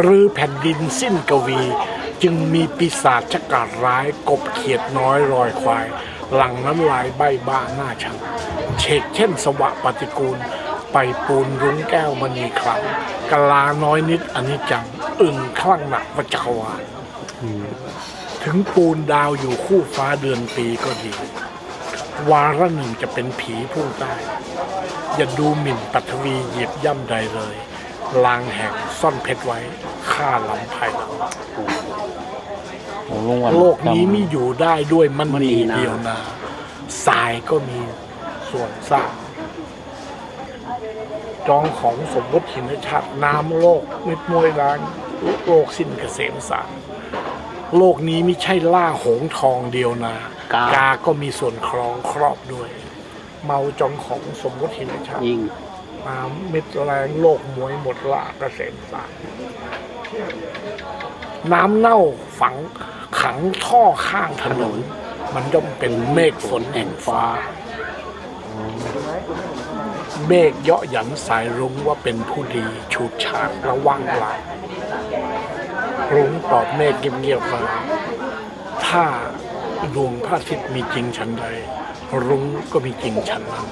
หรือแผ่นดินสิ้นกวี จึงมีปีศาจชะกาดร้ายกบเขียดน้อยรอยควาย หลังน้ำลายใบบ้าหน้าชังเฉกเช่นสวะปฏิกูล ไปปูนรุ้งแก้วมณีคลังกะลาน้อยนิดอนิจจัง อึ่งคลั่งหนักประจักรวาลถึงปูนดาวอยู่คู่ฟ้าเดือนปีก็ดี วาระหนึ่งจะเป็นผีผู้ใต้อย่าดูหมิ่นปัทวีเหยียบย่ำใดเลย ลางแห่งซ่อนเพชรไว้ฆ่าลำไพโอ้ลุงวันโลกนี้มีอยู่ได้ด้วยมันมณีนีนาเดียวนาทรายก็มีส่วนสร้างจองของสมมติหินชาติน้ำโลกมิดมวยล้างโลกสิ้นเกษมสารโลกนี้ไม่ใช่ล่าหงทองเดียวนา กากาก็มีส่วนครองครอบด้วย เมาจองของสมมติหินชาติ ยิงน้ำมิดแรงโลกมวยหมดละเกษมสารน้ำเน่าฝังขังท่อข้างถนน มันย่อมเป็นเมฆฝนแห่งฟ้า เมฆเยาะหยันสายรุ้งว่าเป็นผู้ดีฉูดฉาดระวังหลายรุ้งตอบเมฆเงียบๆว่าถ้าดวงพระอาทิตย์มีจริงฉันใด รุ้งก็มีจริงฉันนั้น